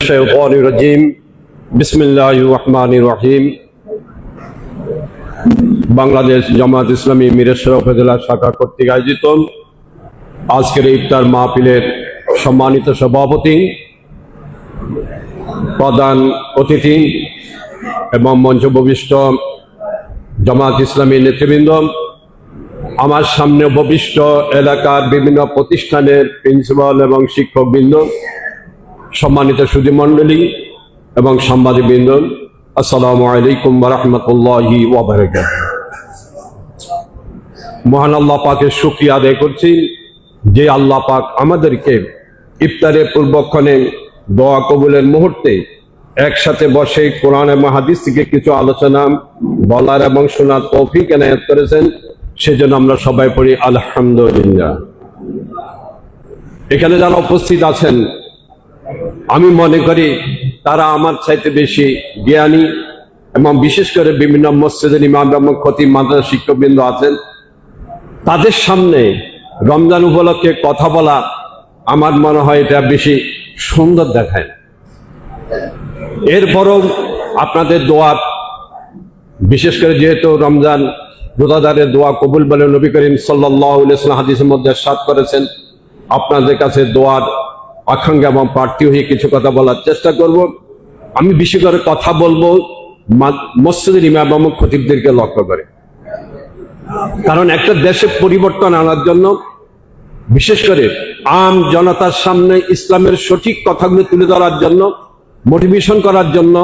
الشيطان الرجيم بسم الله الرحمن الرحيم বাংলাদেশ জামাত ইসলামী মিরেশ্বর উপজেলা শাখা কর্তৃক আয়োজিত আজকের ইফতার মাহফিলের সম্মানিত সভাপতি প্রধান অতিথি এবং মঞ্চভূমিষ্ঠ জামাত ইসলামী নেতৃবৃন্দ আমার সামনে উপবিষ্ট এলাকার বিভিন্ন প্রতিষ্ঠানের প্রিন্সিপাল এবং শিক্ষকবৃন্দ সম্মানিত সুধী মণ্ডলী এবং সাংবাদিকবৃন্দ আসসালামু আলাইকুম রহমতুল্লাহি ওয়াবারাকাত মহান আল্লাহ পাকের শুক্রিয়া আদায় করছি যে আল্লাহ পাক আমাদেরকে ইফতারের পূর্বক্ষণে দোয়া কবুলের মুহূর্তে একসাথে বসে কোরআন এবং থেকে কিছু আলোচনা বলার এবং শোনার তৌফিক এনায়ত করেছেন, সেজন্য আমরা সবাই পড়ি আলহামদুলিল্লাহ। এখানে যারা উপস্থিত আছেন আমি মনে করি তারা আমার চাইতে বেশি জ্ঞানী এবং বিশেষ করে বিভিন্ন মসজিদের ইমাম এবং খতিব মাদ্রাসা শিক্ষকবৃন্দ আছেন। তাদের সামনে রমজান উপলক্ষে কথা বলা আমার মনে হয় এটা বেশি সুন্দর দেখায়। এরপরও আপনাদের দোয়া, বিশেষ করে যেহেতু রমজান রোজাদারের দোয়া কবুল বলে নবী করিম সাল্লাহ হাদিসের মধ্যে সাত করেছেন, আপনাদের কাছে দোয়ার আকাঙ্ক্ষা এবং প্রার্থী হয়ে কিছু কথা বলার চেষ্টা করব। আমি বেশি করে কথা বলব মসজিদের ইমাম এবং খতিবদেরকে লক্ষ্য করে। কারণ একটা দেশে পরিবর্তন আনার জন্য বিশেষ করে আম জনতার সামনে ইসলামের সঠিক কথাগুলো তুলে ধরার জন্য মোটিভেশন করার জন্য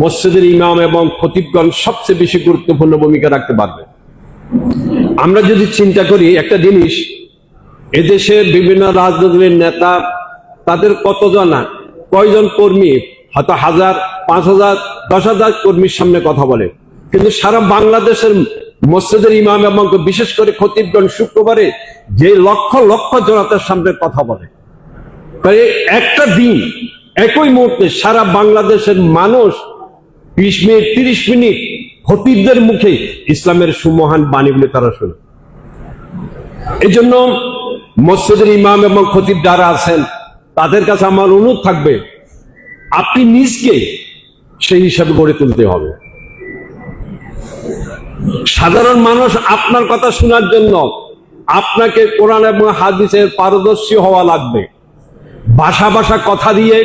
মসজিদের ইমাম এবং খতিবগণ সবচেয়ে বেশি গুরুত্বপূর্ণ ভূমিকা রাখতে পারবে। আমরা যদি চিন্তা করি একটা জিনিস এদেশের বিভিন্ন রাজনৈতিক নেতা, তাদের কতজন, কয়জন কর্মী, হয়তো হাজার, পাঁচ হাজার, দশ হাজার কর্মীর সামনে কথা বলে। কিন্তু সারা বাংলাদেশের মসজিদের ইমাম এবং বিশেষ করে খতিবগণ শুক্রবারে যে লক্ষ লক্ষ জনতার সামনে কথা বলে। তাই একটা দিন, একই মুহূর্তে সারা বাংলাদেশের মানুষ বিশ মিনিট, তিরিশ মিনিট খতিবদের মুখে ইসলামের সুমহান বাণীগুলি তারা শুনে। এই জন্য মসজিদের ইমাম এবং খতিব যারা আছেন, তাদের কাছে আমার অনুরোধ থাকবে, আপনি নিজকে সেই হিসাবে গড়ে তুলতে হবে। সাধারণ মানুষ আপনার কথা শোনার জন্য আপনাকে কোরআন এবং হাদিসের পারদর্শী হওয়া লাগবে। ভাষা ভাষা কথা দিয়ে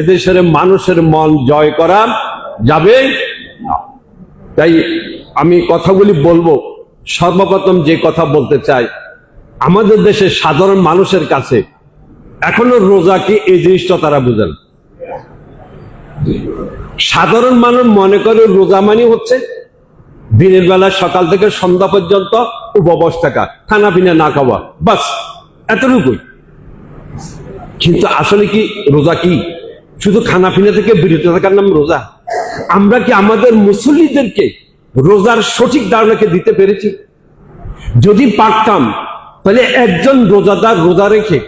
এদেশের মানুষের মন জয় করা যাবে তাই আমি কথাগুলি বলব, সর্বপ্রথম যে কথা বলতে চাই আমাদের দেশের সাধারণ মানুষের কাছে এখনও রোজা কি এই জিনিসটা তারা বুঝেন? সাধারণ মানুষ মনে করে রোজা মানে হচ্ছে দিনের বেলা সকাল থেকে সন্ধ্যা পর্যন্ত উপবাস থাকা, খানা পিনা না খাওয়া, বাস, এতটুকুই। কিন্তু আসলে কি রোজা কি? শুধু খানা পিনা থেকে বিরত থাকার নাম রোজা? আমরা কি আমাদের মুসল্লিদেরকে রোজার সঠিক ধারণাকে দিতে পেরেছি? যদি পারতাম তাহলে একজন রোজাদার রোজা রেখে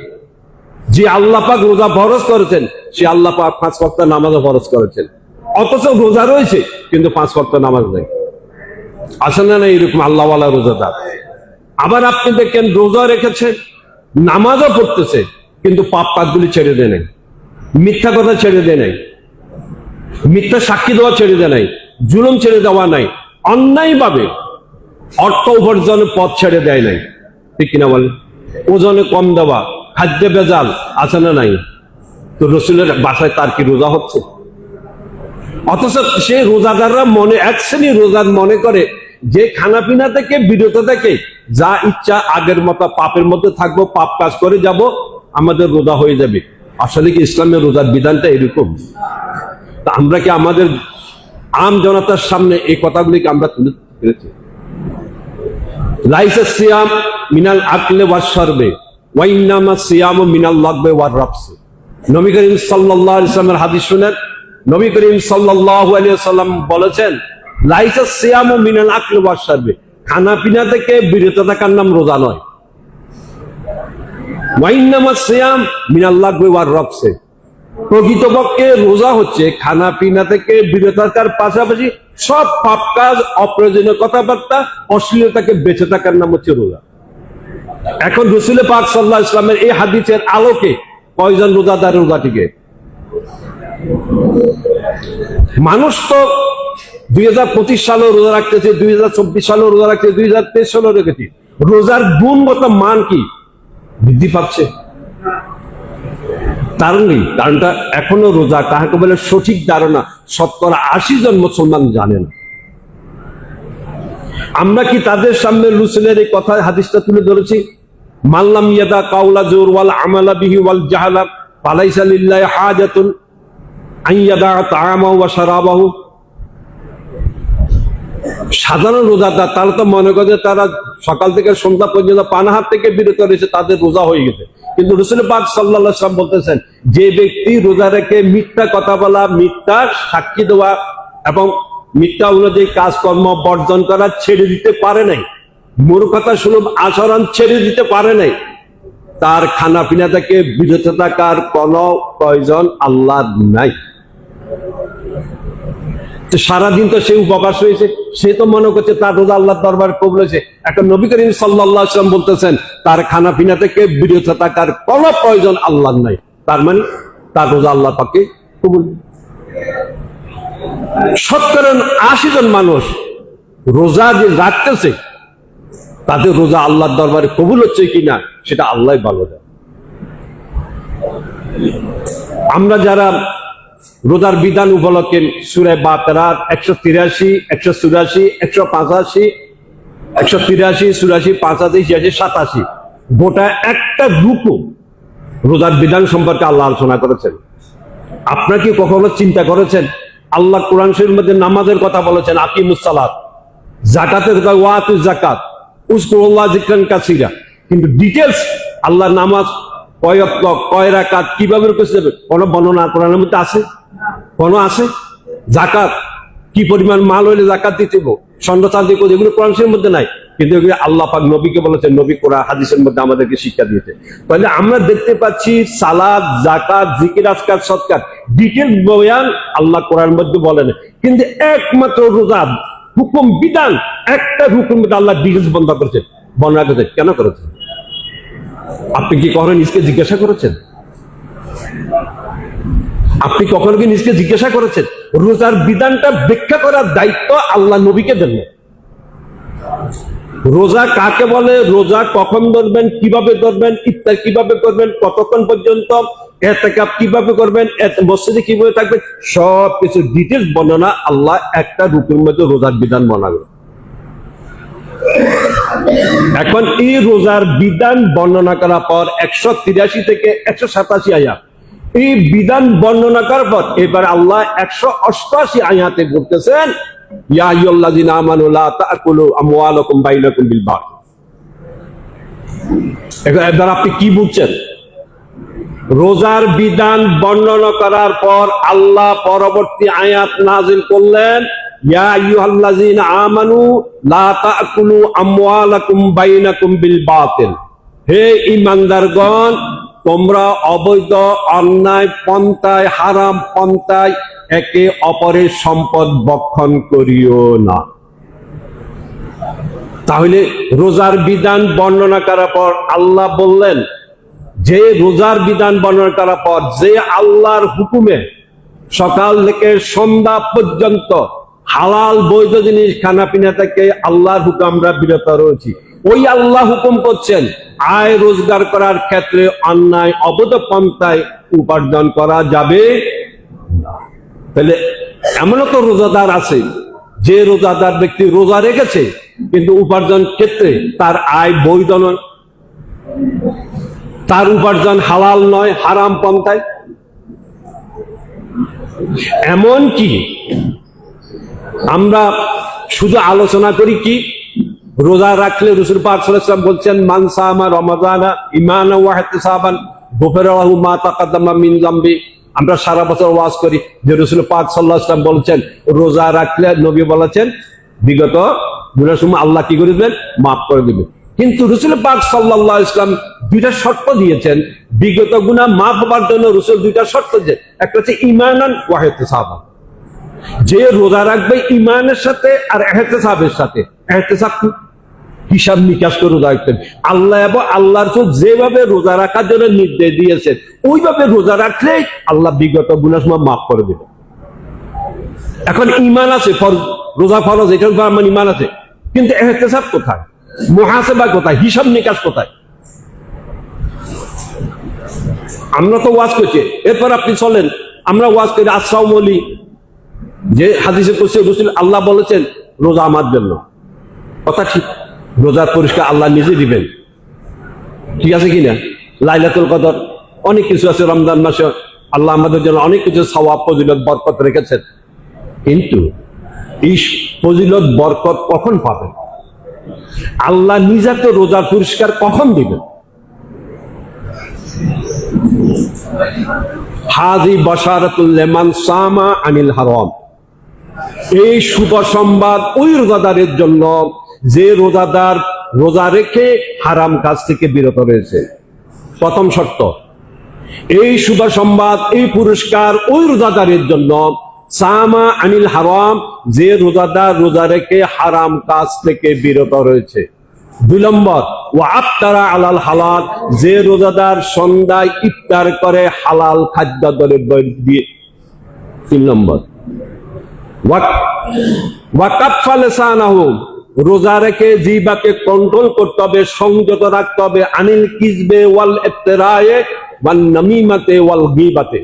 যে আল্লাহ পাক রোজা ফরজ করেছেন, সে আল্লাহ পাক পাঁচ ওয়াক্ত নামাজও ফরজ করেছেন। অথচ রোজা রয়েছে, কিন্তু পাঁচ ওয়াক্ত নামাজ নেই। আসে না না এরকম আল্লাহওয়ালা রোজাদার আবার আপনি দেখেন রোজা রেখেছেন, নামাজও পড়তেছে, কিন্তু পাপ পাকগুলি ছেড়ে দেয় নাই। মিথ্যা কথা ছেড়ে দেয় নাই। মিথ্যা সাক্ষী দেওয়া ছেড়ে দেয় নাই। জুলুম ছেড়ে দেওয়া নাই। অন্যায়ভাবে অর্থ উপার্জনের পথ ছেড়ে দেয় নাই। ঠিক কিনা বলেন? ওজনে কম দেওয়া, খাদ্যে বেজাল আছে না নাই? তো রসুলের বাসায় তার কি রোজা হচ্ছে? অথচ সে রোজাদাররা মনে, এক শ্রেণি রোজার মনে করে, যে খানা পিনা থেকে বিরত থেকে যা ইচ্ছা আগের মতো, পাপের মধ্যে থাকব, পাপ কাজ করে যাব, আমাদের রোজা হয়ে যাবে। আসলে কি ইসলামের রোজার বিধানটা এরকম? তা আমরা কি আমাদের আম জনতার সামনে এই কথাগুলিকে আমরা তুলে ধরতে পেরেছি? লাইসা সিয়াম মিনাল আকলে ওয়ার সর্বে ওয়াইনামা সিয়াম মিনাল লাগবে ওয়ার রাফসে নবী করিম সাল্লাল্লাহু আলাইহি সাল্লামের হাদিস শুনেন, নবী করিম সাল্লাল্লাহু আলাইহি সাল্লাম বলেছেন, লাইসা সিয়াম মিনাল আকলে ওয়ার সর্বে খানা পিনা থেকে বিরত থাকার নাম রোজা নয়। ওয়াইনামা সিয়াম মিনাল লাগবে ওয়ার রাফসে প্রকৃতপক্ষে রোজা হচ্ছে খানা পিনা থেকে বিরত থাকার পাশাপাশি সব পাপ কাজ, অপ্রয়োজনীয় কথাবার্তা, অশ্লীলতাকে বেঁচে থাকার নাম হচ্ছে রোজা। এখন রসুল পাক সাল্লাহ ইসলামের এই হাদিসের আলোকে কয়জন রোজাদার রোজাটিকে মানুষ তো দুই হাজার পঁচিশ সালেও রোজা রাখতেছে, দুই হাজার চব্বিশ সালেও রোজা রাখতেছে, দুই হাজার তেইশ সালেও রেখেছে। রোজার গুণগত মান কি? বৃদ্ধি পাচ্ছে। কারণ নেই কারণটা এখনও রোজা, কাহাকে বলে সঠিক ধারণা শতকরা আশি জন মুসলমান জানে না। আমরা কি তাদের সামনে লুসেনের এই কথা, হাদিসটা তুলে ধরেছি? মাল্লাম ইয়াদা কাউলা জোর ওয়াল আমালা বিহি ওয়াল জাহালা পালাইসা লিল্লাহি হাজাতুন আইয়াদা তাআমাহু ওয়া শারাবাহু। সাধারণ রোজাদার, তারা তো মনে করে তারা সকাল থেকে সন্ধ্যা পর্যন্ত পানাহার থেকে বিরত রয়েছে, তাদের রোজা হয়ে গেছে। কিন্তু রসুল পাক সাল্লাহ সাল্লাম বলতেছেন, যে ব্যক্তি রোজা রেখে মিথ্যা কথা বলা, মিথ্যা সাক্ষী দেওয়া এবং মিথ্যা অনুযায়ী কাজকর্ম বর্জন করা ছেড়ে দিতে পারে নাই, মূর্খতা সুলভ আচরণ ছেড়ে দিতে পারে নাই, তার খানা পিনা থেকে বিরত থাকার কোনো প্রয়োজন আল্লাহ নাই। সারাদিন তো সে উপবাস হয়েছে সে তো মনে করছে তার রোজা আল্লাহর দরবার কবুল হয়েছে। একটা নবী করিম সাল্লাহ আসলাম বলতেছেন, তার খানা পিনা থেকে বিরত থাকার কোনো প্রয়োজন আল্লাহ নাই। তার মানে তার রোজা আল্লাহ পাকে কবুল সত্তর আশি জন মানুষ রোজা যে রাখতেছে, তাদের রোজা আল্লাহর দরবারে কবুল হচ্ছে কিনা, সেটা আল্লাহ ভালো দেয় আমরা যারা রোজার বিধান উপলক্ষে সুরে বাতেরার একশো তিরাশি, একশো চুরাশি, একশো পাঁচাশি, একশো তিরাশি, চুরাশি, পাঁচাশি, ছিয়াশি, সাতাশি। গোটা একটা রূপও রোজার বিধান সম্পর্কে আল্লাহ আলোচনা করেছেন। আপনারা কি কখনো চিন্তা করেছেন? আল্লাহ কোরআন শরীর মধ্যে নামাজের কথা বলেছেন আকিমুসালাত জাকাতের কথা ওয়াতু জাকাত উস্কুল্লাহ জিকান কাসিরা। কিন্তু ডিটেলস আল্লাহ নামাজ কীভাবে কোনো বর্ণনা কোরআনের মধ্যে আছে? কোনো আছে? জাকাত, কি পরিমাণ মাল হইলে জাকাত দিতে এগুলো কোরআন শরীফের মধ্যে নাই। কিন্তু আল্লাহ পাক নবীকে নবী হাদিসের মধ্যে আমাদেরকে শিক্ষা দিয়েছে। তাহলে আমরা দেখতে পাচ্ছি সালাদ জাকাত, জিকির, আজকার, সৎকার ডিটেল বয়ান আল্লাহ কোরআন মধ্যে বলেন। কিন্তু একমাত্র রোজা, হুকুম, বিধান, একটা হুকুম আল্লাহ ডিটেলস বন্ধ করেছেন। বর্ণনা করেছেন। কেন করেছেন? আপনি কি কখনো নিজকে জিজ্ঞাসা করেছেন? আপনি কখনো কি নিজকে জিজ্ঞাসা করেছেন? রোজার বিধানটা ব্যাখ্যা করার দায়িত্ব আল্লাহ নবীকে দেন রোজা কাকে বলে? রোজা কখন ধরবেন? কীভাবে ধরবেন? ইফতার কীভাবে করবেন? কতক্ষণ পর্যন্ত? কীভাবে করবেন? মসজিদে কীভাবে থাকবেন? সবকিছু ডিটেলস বর্ণনা আল্লাহ একটা রূপের মধ্যে রোজার বিধান বানাবে এখন এই রোজার বিধান বর্ণনা করার পর একশো তিরাশি থেকে একশো সাতাশি আয়াত। এই বিধান বর্ণনা করার পর এবার আল্লাহ একশো অষ্টআশি আয়াতে বলতেছেন আপনি কি বুঝছেন? রোজার বিধান বর্ণনা করার পর আল্লাহ পরবর্তী আয়াত নাজিল করলেন ইয়া আইয়ুহাল্লাযিনা তোমরা অবৈধ, অন্যায়, পন্থায়, হারাম পন্থায় একে অপরের সম্পদ বক্ষণ করিও না। তাহলে রোজার বিধান বর্ণনা করার পর আল্লাহ বললেন, যে রোজার বিধান বর্ণনা করার পর যে আল্লাহর হুকুমে সকাল থেকে সন্ধ্যা পর্যন্ত হালাল বৈধ জিনিস খানা পিনা থেকে আল্লাহর হুকুম আমরা বিরত রয়েছি। ওই আল্লাহ হুকুম করছেন, আয় রোজগার করার ক্ষেত্রে অন্যায় অবৈধ পন্থায় উপার্জন করা যাবে তাহলে এমনও তো রোজাদার আছে, যে রোজাদার ব্যক্তি রোজা রেখেছে, কিন্তু উপার্জন ক্ষেত্রে তার আয় বৈধ নয়। তার উপার্জন হালাল নয়, হারাম পন্থায়। এমন কি আমরা শুধু আলোচনা করি কি? রোজা রাখলে রসুল পাক সাল্লাল্লাহু বলছেন মানসা আমার ইমান ওয়াহতিসাবান গোফেরাহু মা তাকাদ্দামা মিন আমরা সারা বছর ওয়াজ করি। যে রসুল পাক আলাইহি বলছেন, রোজা রাখলে নবী বলেছেন, বিগত গুনার সময় আল্লাহ কি করে দিবেন? মাফ করে দিবেন। কিন্তু রসুল পাক আলাইহি ইসলাম দুইটা শর্ত দিয়েছেন। বিগত গুনাহ মাফ হবার জন্য রসুল দুইটা শর্ত যে একটা হচ্ছে ইমানান ওয়াহতিসাবান যে রোজা রাখবে ইমানের সাথে আর এহতেসাবের সাথে। এহতেসাব হিসাব নিকাশ করে রোজা রাখতেন। আল্লাহ এবং আল্লাহর তো যেভাবে রোজা রাখার জন্য নির্দেশ দিয়েছেন, ওইভাবে রোজা রাখলে আল্লাহ বিগত গুণাসমা মাফ করে দেবে। এখন ইমান আছে রোজা ফরজ, এটার উপর আমার ইমান আছে। কিন্তু এহতেসাব কোথায়? মহাসেবা কোথায়? হিসাব নিকাশ কোথায়? আমরা তো ওয়াজ করছি। এরপর আপনি চলেন। আমরা ওয়াজ করি বলি যে হাদিসে করছে রসুল আল্লাহ বলেছেন, রোজা আমার জন্য। কথা ঠিক, রোজার পরিষ্কার আল্লাহ নিজে দিবেন। ঠিক আছে কিনা? লাইলাতুল কদর, অনেক কিছু আছে রমজান মাসে। আল্লাহ আমাদের জন্য অনেক কিছু সওয়াব, ফজিলত, বরকত রেখেছেন। কিন্তু এই ফজিলত, বরকত কখন পাবেন? আল্লাহ নিজাকে রোজার পুরস্কার কখন দিবেন? হাজি বসারতুল্লেমান সামা আনিল হারম। এই শুভ সংবাদ ওই রোজাদারের জন্য যে রোজাদার রোজা রেখে হারাম কাজ থেকে বিরত রয়েছে। প্রথম শর্ত, এই শুভ সংবাদ, এই পুরস্কার ওই রোজাদারের জন্য। সামা আনিল হারাম, যে রোজাদার রোজা রেখে হারাম কাজ থেকে বিরত রয়েছে। দুই নম্বর ও আফতারা আলাল হালাল, যে রোজাদার সন্ধ্যায় ইফতার করে হালাল খাদ্য দ্রব্য দিয়ে। তিন নম্বর রোজা রেখে জিবাকে কন্ট্রোল করতে হবে, সংযত রাখতে হবে, আনিল কিসবে ওয়াল এফতেরায়ে ওয়াল নামিমাতে ওয়াল গিবাতে।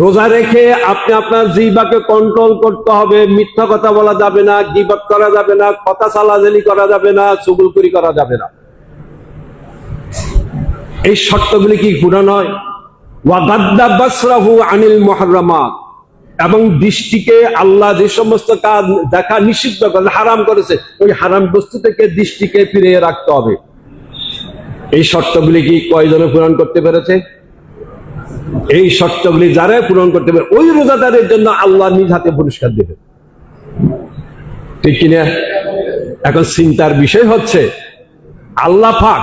রোজা রেখে আপনি আপনার জিবাকে কন্ট্রোল করতে হবে, মিথ্যা কথা বলা যাবে না গিবাত করা যাবে না, কথা চালাচালি করা যাবে না চুগুলকুরি করা যাবে না। এই শর্তগুলি কি পূরণ হয় ওয়াগাদ্দা বাসরাহু আনিল মুহাররামাত। এবং দৃষ্টিকে আল্লাহ যে সমস্ত কাজ দেখা নিষিদ্ধ করে, হারাম করেছে, ওই হারাম বস্তু থেকে দৃষ্টিকে ফিরিয়ে রাখতে হবে। এই শর্তগুলি কি কয়জনে পূরণ করতে পেরেছে? এই শর্তগুলি যারাই পূরণ করতে পারে, ওই রোজাদারের জন্য আল্লাহ নিজ হাতে পুরস্কার দেবে ঠিক কিনা? এখন চিন্তার বিষয় হচ্ছে, আল্লাহ পাক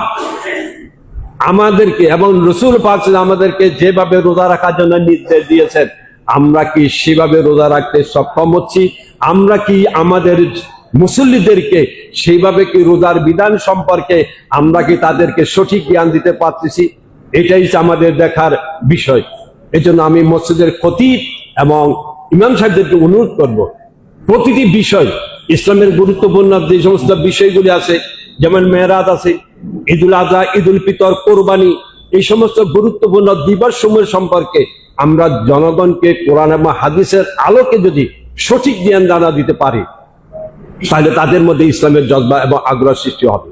আমাদেরকে এবং রসুল পাক আমাদেরকে যেভাবে রোজা রাখার জন্য নির্দেশ দিয়েছেন আমরা কি সেভাবে রোজা রাখতে সক্ষম হচ্ছি? আমরা কি আমাদের মুসল্লিদেরকে সেইভাবে কি রোজার বিধান সম্পর্কে আমরা কি তাদেরকে সঠিক জ্ঞান দিতে পারতেছি? এটাই আমাদের দেখার বিষয়। এই জন্য আমি মসজিদের খতিব এবং ইমাম সাহেবদেরকে অনুরোধ করব, প্রতিটি বিষয়, ইসলামের গুরুত্বপূর্ণ যে সমস্ত বিষয়গুলি আছে, যেমন মেয়েরাত আছে, ঈদুল আজহা, ঈদুল ফিতর, কোরবানি, এই সমস্ত গুরুত্বপূর্ণ দিবস সমূহের সম্পর্কে আমরা জনগণকে কোরআন এবং হাদিসের আলোকে যদি সঠিক জ্ঞান দানা দিতে পারি, তাহলে তাদের মধ্যে ইসলামের জজবা এবং আগ্রহ সৃষ্টি হবে।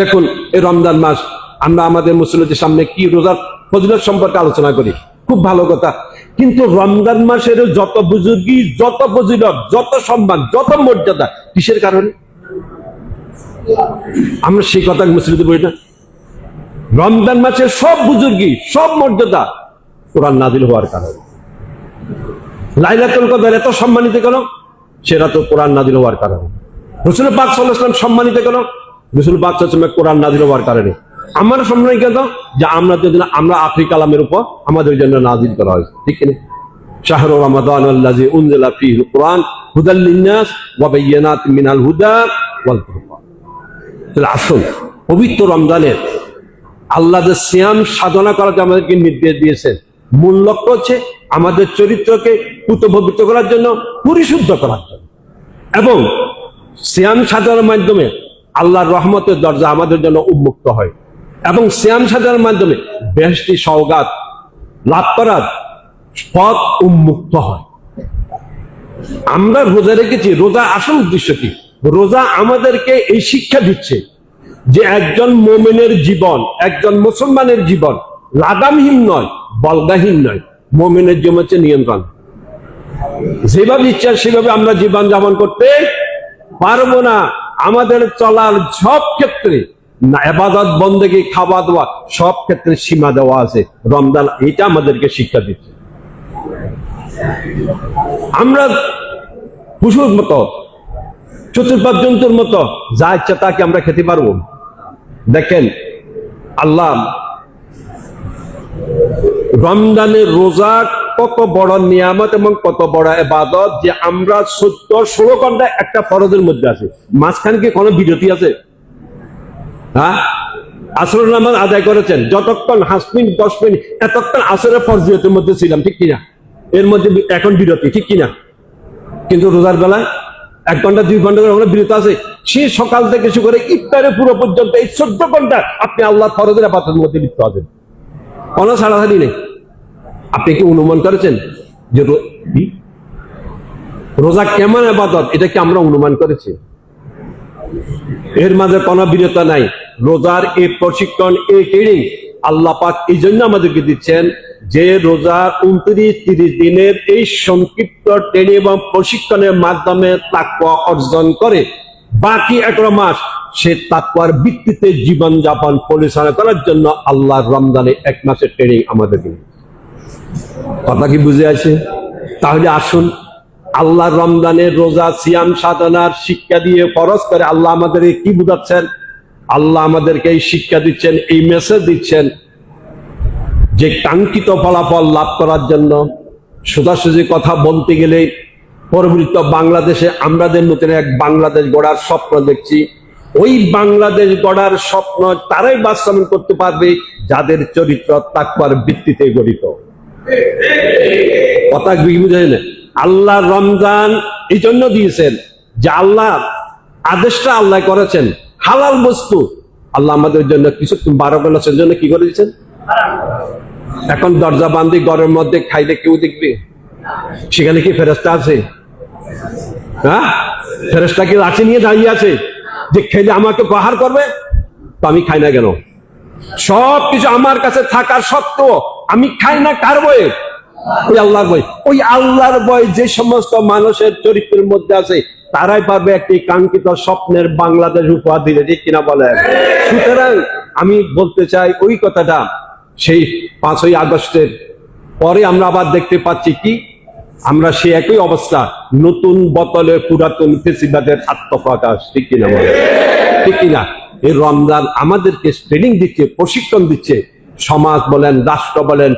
দেখুন, এই রমজান মাস, আমরা আমাদের মুসলিমদের সামনে কি রোজার ফজিলত সম্পর্কে আলোচনা করি? খুব ভালো কথা। কিন্তু রমজান মাসের যত বুজুর্গি, যত ফজিলত, যত সম্মান, যত মর্যাদা, কিসের কারণে? আমরা সেই কথা মুসলিমদের বলি না। রমজান মাসের সব বুজুর্গি, সব মর্যাদা কোরআন নাজিল হওয়ার কারণে। লাইলাতুল কদর এত সম্মানিত কেন? সেটা তো কোরআন নাজিল হওয়ার কারণে। রসুল পাক সাল্লাহাম সম্মানিত কেন? রসুল পাক সাল্লামের কোরআন নাজিল হওয়ার কারণে। আমার সম্মান কেন? যে আমরা যদি আমরা আফ্রিকা আলামের উপর আমাদের জন্য নাজিল করা ঠিক কিনা লিন্নাস মিনাল হুদা পবিত্র রমজানের আল্লাহ সাধনা করাতে আমাদেরকে নির্দেশ দিয়েছেন মূল লক্ষ্য হচ্ছে আমাদের চরিত্রকে পুতপবিত্র করার জন্য, পরিশুদ্ধ করার জন্য। এবং শ্যাম সাধনার মাধ্যমে আল্লাহর রহমতের দরজা আমাদের জন্য উন্মুক্ত হয়। এবং শ্যাম সাধনার মাধ্যমে বেহস্তি সৌগাত লাভ করার পথ উন্মুক্ত হয়। আমরা রোজা রেখেছি রোজা আসল উদ্দেশ্য কি? রোজা আমাদেরকে এই শিক্ষা দিচ্ছে যে একজন মোমেনের জীবন, একজন মুসলমানের জীবন লাগামহীন নয় বলগাহীন নয়, মোমেনের হচ্ছে নিয়ন্ত্রণ। যেভাবে ইচ্ছা সেভাবে আমরা জীবন যাপন করতে পারব না। আমাদের চলার সব ক্ষেত্রে না, এবাদত, বন্দেগী, খাওয়া দাওয়া সব ক্ষেত্রে সীমা দেওয়া আছে। রমজান এটা আমাদেরকে শিক্ষা দিচ্ছে। আমরা পশুর মতো, চতুর্পাদ জন্তুর মতো, যা ইচ্ছা তাকে আমরা খেতে পারব। দেখেন, আল্লাহ রমজানের রোজা কত বড় নিয়ামত এবং কত বড় এবাদত যে আমরা সত্য ষোলো ঘণ্টা একটা ফরজের মধ্যে আছে। মাঝখানে কি কোনো বিরতি আছে? হ্যাঁ আসর নামাজ আদায় করেছেন। যতক্ষণ হাঁস মিনিট, দশ মিনিট, এতক্ষণ আসরের ফরজিয়তের মধ্যে ছিলাম, ঠিক কিনা? এর মধ্যে এখন বিরতি, ঠিক কিনা? কিন্তু রোজার বেলা এক ঘণ্টা, দুই ঘণ্টা করে বিরত আছে? সে সকাল থেকে শুরু করে ইফতারের পুরো পর্যন্ত এই চোদ্দ ঘণ্টা আপনি আল্লাহ ফরজের আপাতের মধ্যে লিপ্ত আছেন। কোনো ছাড়াছাড়ি নেই। আপনি কি অনুমান করেছেন যে রোজা কেমন আবাদত? এটা কি আমরা অনুমান করেছি? এর মাঝে কোনো বিরতা নাই। রোজার এই প্রশিক্ষণ, এই ট্রেনিং আল্লাহ পাক এই জন্য আমাদেরকে দিচ্ছেন যে রোজার উনত্রিশ তিরিশ দিনের এই সংক্ষিপ্ত ট্রেনিং এবং প্রশিক্ষণের মাধ্যমে তাকুয়া অর্জন করে। বাকি এগারো মাস সে তাকুয়ার ভিত্তিতে জীবন যাপন পরিচালনা করার জন্য আল্লাহর রমজানে এক মাসের ট্রেনিং আমাদেরকে দিচ্ছে। কথা কি বুঝে আছে তাহলে আসুন আল্লাহ রমজানের রোজা, সিয়াম, সাধনার শিক্ষা দিয়ে ফরজ করে আল্লাহ আমাদের কি বুঝাচ্ছেন আল্লাহ আমাদেরকে এই শিক্ষা দিচ্ছেন, এই মেসেজ দিচ্ছেন যে কাঙ্ক্ষিত ফলাফল লাভ করার জন্য সোজাসুজি কথা বলতে গেলে পরবর্তী বাংলাদেশে আমাদের নতুন এক বাংলাদেশ গড়ার স্বপ্ন দেখছি। ওই বাংলাদেশ গড়ার স্বপ্ন তারাই বাস্তবায়ন করতে পারবে যাদের চরিত্র তাকবার ভিত্তিতে গঠিত। কথা বুঝে না? আল্লাহ রমজান এই জন্য দিয়েছেন যে আল্লাহ আদেশটা আল্লাহ করেছেন, হালাল বস্তু। আল্লাহ আমাদের জন্য কিছু বারো বেলাসের জন্য কি করে দিয়েছেন? এখন দরজা বান্ধি ঘরের মধ্যে খাইলে কেউ দেখবে? সেখানে কি ফেরস্তা আছে? হ্যাঁ? লাঠি নিয়ে দাঁড়িয়ে আছে? যে খেলে আমাকে করবে? তো আমি খাই না কেন? সব কিছু আমার কাছে থাকার সত্ত্বেও আমি খাই না কার বয়ে? ওই আল্লাহর বই ওই আল্লাহর বই যে সমস্ত মানুষের চরিত্রের মধ্যে আছে, তারাই পারবে একটি কাঙ্ক্ষিত স্বপ্নের বাংলাদেশ উপহার দিলে ঠিক কিনা বলে? সুতরাং আমি বলতে চাই ওই কথাটা, সেই পাঁচই আগস্টের পরে আমরা আবার দেখতে পাচ্ছি কি আমরা সে একই অবস্থা, নতুন বোতলে পুরাতন ফেসিবাদের আত্মপ্রকাশ, ঠিক কিনা ঠিক কিনা? এই রমজান আমাদেরকে ট্রেনিং দিচ্ছে, প্রশিক্ষণ দিচ্ছে। সমাজ বলেন, রাষ্ট্র বলেন,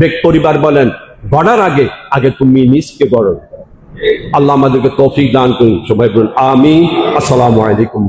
ব্যক্তি পরিবার বলেন, গড়ার আগে আগে তুমি নিজকে গড়ো। আল্লাহ আমাদেরকে তৌফিক দান করুন, সবাই বলুন আমি আসসালামু আলাইকুম।